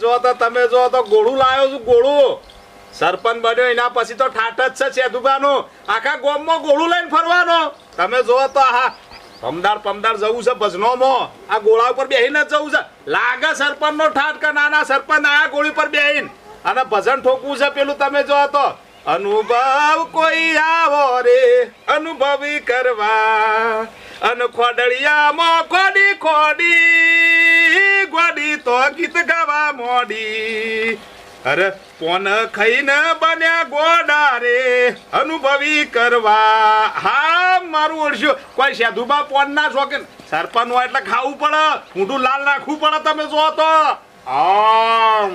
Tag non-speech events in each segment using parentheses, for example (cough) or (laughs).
જો તો તમે જો તો ગોળું લાવ્યો છું, ગોળું. સરપંચ બન્યો, એના પછી તો ઠાઠ જ છે સેદુબાનું. આખા ગોમમાં ગોળું લઈને ફરવાનો. તમે જો તો હા પમદાર પમદાર જવું છે ભજનોમાં. આ ગોળા ઉપર બેહીને જ જવું છે. લાગે સરપંચ નો ઠાઠ કે નાના સરપંચ આયા ગોળી પર બેહીન. અને ભજન ઠોકવું છે પેલું તમે જો તો. અનુભવ કોઈ આવો રે, અનુભવી કરવા. અન ખોડળિયામાં ખોડી ખોડી ગોડી તો ગીત ગાવા મોડી. અરે, પોન ખાઈને બન્યા ગોડા રે અનુભવી કરવા. હા, મારું ઓળશ્યું કોઈ સાધુબા પોન ના શોખીન સરપંચ હોય એટલે ખાવું પડે. ઊંધું લાલ રાખવું પડે તમે જો તો. આમ.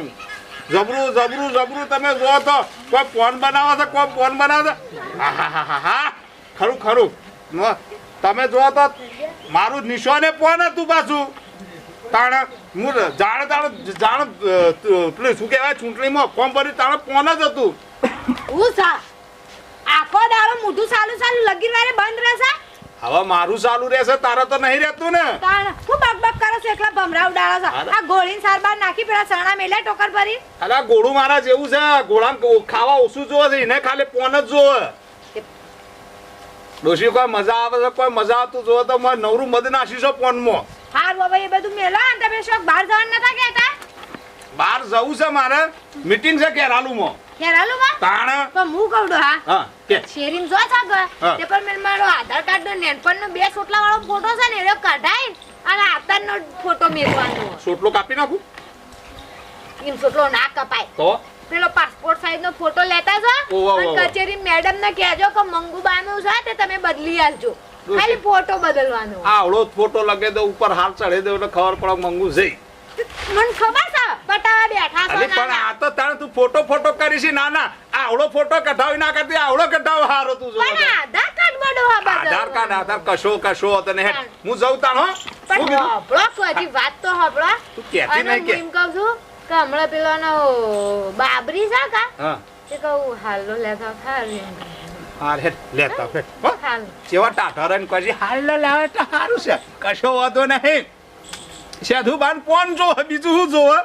જબરું જબરું જબરું તમે જો તો. કોઈ પોન બનાવો છે, કોઈ પોન બનાવો છે. હા હા ખરું ખરું. તમે જો તો. મારું નિશોને પોન હતું પાછું. તાણે. હું જાણે તાણે જાણે પેલું શું કહેવાય ચૂંટણીમાં ફોર્મ ભર્યું તાણે પોન જ હતું. હું સા આખો દાડો મોઢું સાલું સાલું લગીર વારે બંધ રહેશે? હવે મારું ચાલુ રહેશે તારે તો નહીં રહેતું ને. તાણ હું બક બક કરે છે એકલા ભમરાવ ડાળો છે? આ ગોળીન સાર બાર નાખી પેલા સણા મેલે ટોકર ભરી? અલા ગોળું મારા જેવું છે. ગોળા ખાવા ઓછું જોવે છે એને ખાલી પોન જ જોવે. ડોશી કોઈ મજા આવે છે? કોઈ મજા આવતું જોવે તો મને નવરું મદ નાખીશો પોનમાં હાર બાબા એ બધું મેલો અને તમે શોખ બહાર જવાનું નતા કહેતા? બહાર જવું છે મારે. મીટિંગ છે કેરાલુમાં ખેરાલું માં તાણ. તો હું કહું ડો હા? કે. શેરીન જો છો કે તે પર મેં મારો આધાર કાર્ડ નો નેનપણ નો બે સોટલા વાળો ફોટો છે ને એ કઢાઈ અને આધાર નો ફોટો મેળવાનો સોટલો કાપી નાખું? એમ સોટલો ના કપાય. તો? પેલો પાસપોર્ટ સાઈઝ નો ફોટો લેતા છો અને કચેરી મેડમ ને કહેજો કે મંગુબાનું છે તે તમે બદલી આલજો. ખાલી ફોટો બદલવાનો. આવડો ફોટો લગે તો ઉપર હાર ચડે દો એટલે ખબર પડે મંગુ જઈ. મને ખબર છે બટાવા બેઠા છો પણ આ તો તાણ તું ફોટો ફોટો કરી છે ના ના આવડો ફોટો કઢાવી ના કરતી આવડો કઢાવ હારો તું જો પણ આધાર કાર્ડ બદલવા. આધાર કાર્ડ આધાર કશો કશો તને હું જઉં તાણ હો. પણ હબળો હજી વાત તો હબળો. તું અને નહીં કે. એમ કહું છું કે હમણાં પેલાનો બાબરી છે કા? હા. તે કહું હાલો લેતા ખાલી હાર હેડ લેતા હાલો. જેવા ટાઢારણ પછી હાલ લાવે તો સારું છે. કશો વાંધો નહીં. સાધુ બાન કોણ જો બીજું શું જોવે?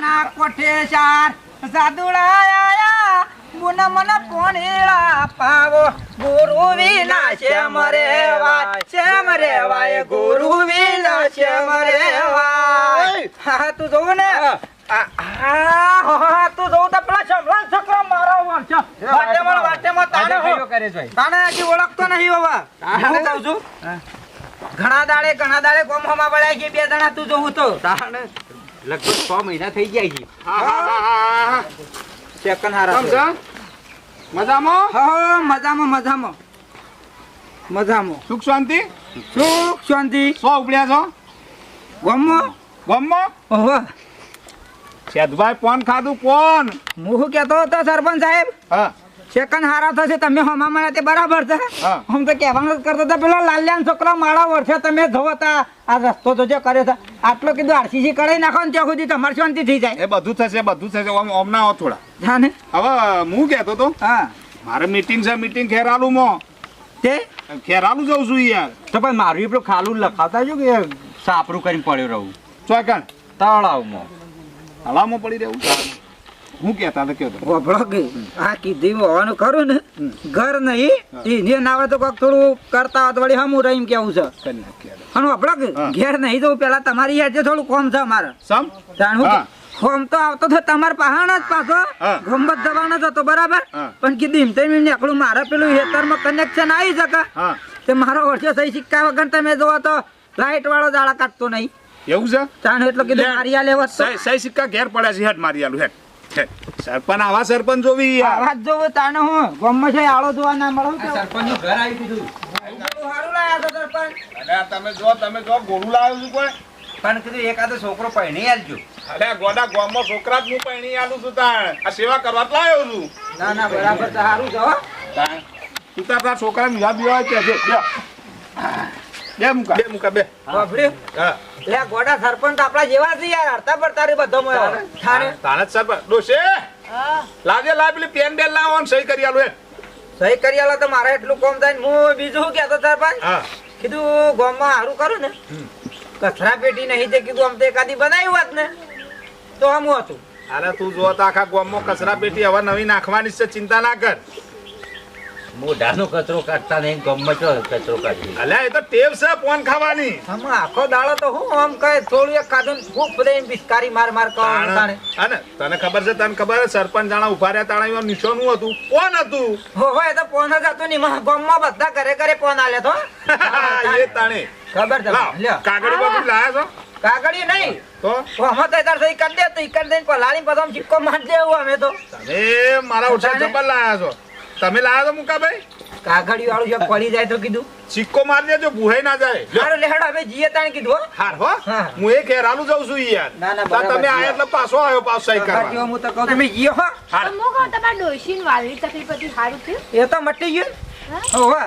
ના કોઠે ચાર સાદુડા આયા. મુન મન પોણીળા પાવો ગુરુ વિના શ્યામ રેવાય શ્યામ રેવાય ગુરુ વિના શ્યામ રેવાય હા તું જોવું ને? આ- હા હા તું જોવું તો પેલા શંભલાલ છોકરો મારો વાટેમાં તાણે હો. તાણે હજી ઓળખતો નહીં બાબા હું કહું છું? ઘણા દાડે ઘણા દાડે ગોમ હમા પડ્યા છે બે જણા તું જોવું તો. લગભગ છ મહિના થઈ ગયા છે. સેકન્ડ હારા સમજા મજામાં? હા મજામાં મજામાં. મજામાં. સુખ શાંતિ? સુખ શાંતિ. સો ઉપડ્યા છો? ગમો? ગમમાં ઓહો. સેદભાઈ કોણ ખાધું કોણ? હું કહેતો હતો સરપંચ સાહેબ? હા. સેકન્ડ હારા થશે તમે હમા મને તે બરાબર છે. હમ તો કહેવાનું કરતો હતો પેલો લાલ્યાન છોકરા માળા વર્ષે તમે જોવો તા આ રસ્તો તો જે કર્યો છે. આટલો કીધું આરસીસી કરાવી નાખો ને ત્યાં સુધી તમારી શાંતિ થઈ જાય. એ બધું થશે બધું થશે ઓમ ના હો થોડા. હા ને? હવે હું કહેતો તો હા. મારે મીટિંગ છે મીટિંગ ખેરાલુમાં. તે? ખેરાલુ જઉં છું યાર. તો પણ મારું પેલું ખાલું લખાવતા જો કે સાપરું કરીને પડ્યો રહું. ચોકણ. તળાવમાં. તળાવમાં પડી રહેવું. હું કહેતા હતા કહેતો વભળો કે આ કીધી હોવાનું ખરું ને? ઘર નહીં એને નાવે તો કોક થોડું કરતા હોત વળી હમું રહીમ કેવું છે. અને કે ઘેર નહીં પેલા તમારી યાર જે થોડું કોમ છે અમારે. સમ? જાણવું હા. તો આવતો તો તમાર પહાણ જ પાછો. ગમત જવાનો જ હતો બરાબર? પણ કીધું એમ તેમ એમ નીકળું મારે પેલું હેતરમાં કનેક્શન આવી શકે. તે મારો વર્ષે સહી સિક્કા વગર તમે જોવો તો લાઈટ વાળો દાડા કાઢતો નહીં. એવું છે? જાણ એટલે કીધું લે. મારી આ લેવત સહી સિક્કા ઘેર પડ્યા છે હેડ મારી આલું હેડ હેડ. સરપંચ આવા સરપંચ જોવી આવા જોવું તાણે હું ગમે છે આળો જોવા ના મળું સરપંચનું ઘર આવી દીધું સારું લાયા તો સરપંચ. અરે તમે જો તમે જો ગોળું લાવ્યો છું કોઈ. પણ કીધું એકાદો છોકરો પહેણી આલજો. અરે ગોડા ગામમાં છોકરા જ હું પૈણી આલું છું તાણ. આ સેવા કરવા તો આવ્યો છું. ના ના બરાબર તો સારું છે તાણ. તું તાર તારા છોકરાને યાદ બી કે છે? બે મુકા. બે મુકા બે. વાપર્યું? હા. લે ગોડા સરપંચ આપડા જેવા છે યાર. હરતા પડતા રે બધો મળ્યો થાને જ સરપંચ. ડોશે! લાગે લા પેલી પેન બેલ લાવો ને સહી કરી આલો હે સહી કરી આલો તો મારે એટલું કોમ થાય ને હું બીજું શું કહેતો સરપંચ? હા. કીધું ગામમાં હારું કરું ને. કચરા પેટી નહીં તે કીધું આમ તો એકાદી બનાવ્યું હોત ને તો આમ હતું. અરે તું જો તો આખા ગામમાં કચરા પેટી હવે નવી નાખવાની છે ચિંતા ના કર. મોઢાનો કચરો કાઢતા નહીં ગમે તો કચરો કાઢી અલ્યા એ તો ટેવ છે પોન ખાવાની. હમ આખો દાડો તો હું આમ કહે થોડું એક કાઢું ને પડે એમ બિસ્કારી માર માર કરવાનું તાણે અને તને ખબર છે તને ખબર છે સરપંચ જાણા ઊભા રહ્યા તાણા નિશાનું હતું? કોણ હતું. હો હો એ તો પોન જ હતું નહીં ગામમાં બધા ઘરે ઘરે ફોન આલે તો. (laughs) એ તાણે. ખબર છે કાગળ બાગળ લાયા. છો? કાગળી નહીં. તો? અમે તો તાર સહી કરી દે તો ઈ કરી દે પલાળી પછી સિક્કો મારી દેવું અમે તો. તમે મારા ઓછા જબર લાયા છો. તમે લાયા છો મુકાભાઈ? કાગળિયું વાળું જો પડી જાય તો કીધું. સિક્કો મારી દેજો ભૂહાઈ ના જાય. હારું લેહડ અમે જીએ તાણ કીધું હાર હો. હા. હું એ ઘેરાલું જાઉં છું યાર. ના, ના, તમે. આયા એટલે પાછો આવ્યો પાછો સાઈ કરવા હું તો કહું તમે જીઓ હો. હાર. તો હું કહું તમારા ડોશીને વાલની તકલીફ હતી સારું થયું? એ તો મટી ગયું. હો? હો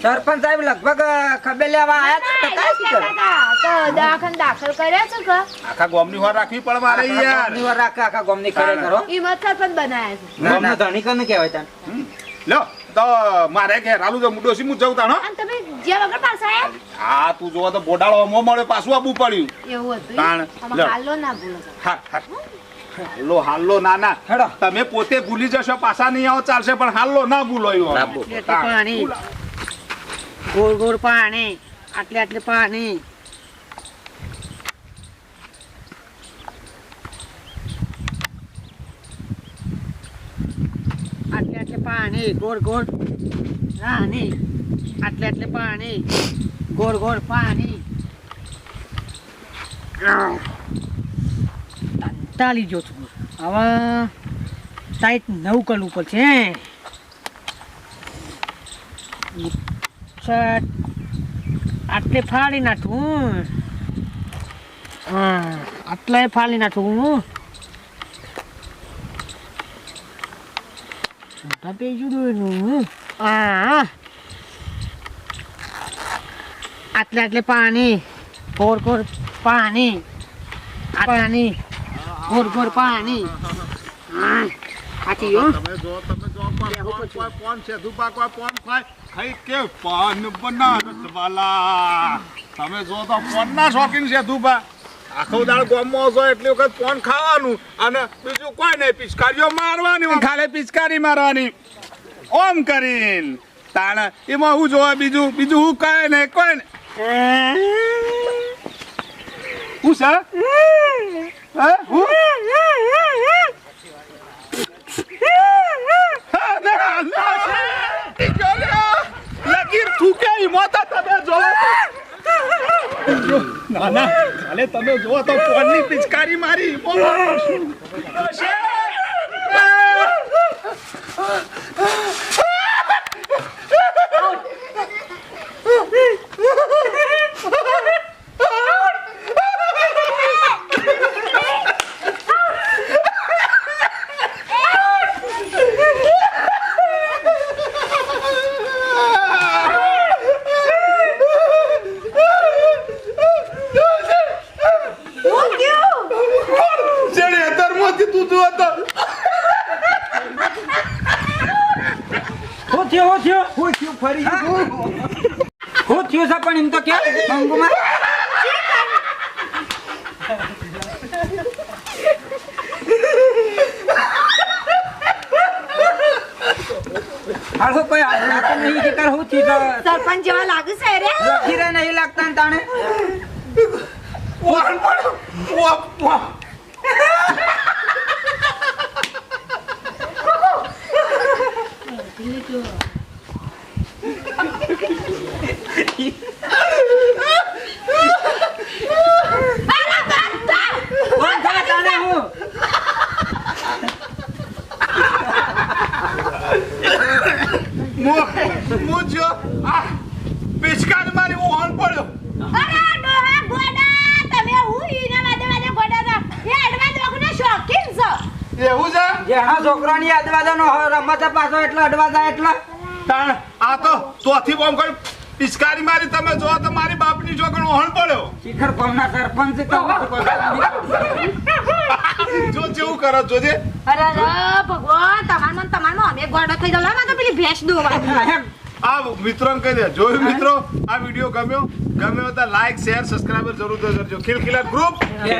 સરપંચ સાહેબ લગભગ ખબર લેવા આયા હતા તો શું તો દવાખાને દાખલ કર્યા છે કે આખા ગોમની વાર રાખવી પડે મારે? યાર. ગોમની વાર રાખે, આખા ગોમની કરે. કરો હિંમત સરપંચ બનાયા છે. ના, ના. ધણી કને કહેવાય તાન? લ્યો તો મારે ઘેરાલું છે મુડો સી જઉં તાણો અને તમે જ્યાં વગર પાછા આયા? હા તું જોવા તો બોડાળો અમો મળે પાછું આબુ પડ્યું એવું હતું તાણ. લો. હાલો ના ભૂલો હાલો હાલો ના ના. હેડો. તમે પોતે ભૂલી જશો પાછા નહીં આવો ચાલશે પણ હાલો ના ભૂલો પાણી. ગોળ ગોળ પાણી. આટલે આટલે પાણી આટલે આટલે પાણી, ગોળ ગોળ રાણી આટલે આટલે પાણી, ગોળ ગોળ પાણી. તાલી જો છું. હવે સાઈટ નવ કલ પડશે છે આટલે ફાડી નાખું. હા, આટલે ફાળી નાખું. મોટા પેજું દોયનું હા આટલે આટલે પાણી. કોર કોર પાણી. પાણી. કોર કોર પાણી. હાચી સાચી તમે જો તમે જો કોણ કોણ છે? દુબા કોઈ કોણ ખાય? ખાઈ કે પાન બનારસ વાલા તમે જો તો કોણ ના શોખીન છે ધુપા આખો દાળ ગોમમાં છો એટલી વખત ફોન ખાવાનું. અને બીજું કોઈ નહીં, પિચકારીઓ મારવાની ખાલી પિચકારી મારવાની. ઓમ કરીને. તાણ એમાં હું જોવા બીજું બીજું હું કહે નહીં કોઈ હું હું? લગીર થૂકે મોતા તમે જો ના ના. કાલે તમે જો તો ફોનની પિચકારી મારી. બોલો શું? જેણે અધર્મથી તું જો તો હું થયો હું થયો હું થયું હું. થયું છે પણ એમ તો કે મંગુમાં હાલો કોઈ આ નહીં કે હું થયું સરપંચ જેવા લાગે છે રે. નહીં લાગતા તાણે? વાહ વાહ. કોણ છે જેના છોકરાની અદવાદાનો રમત પાછો એટલો અડવાદા એટલો. તાણ. આ તો તોથી બોમ કરી પિચકારી મારી તમે જો તો મારી બાપની છોકરો ઓહણ પડ્યો. શિખર કોમના સરપંચ (laughs) જો જેવું કરો જોજે અરે અરે ભગવાન તમારમાં ને તમારમાં અમે ગોડો થઈ ગયો માં તો પેલી ભેંસ દોવા. આ મિત્રોને કહી દે. જોયું મિત્રો આ વીડિયો ગમ્યો? ગમ્યો તો લાઈક શેર સબસ્ક્રાઇબર જરૂર કરજો. ખિલખિલા ગ્રુપ હે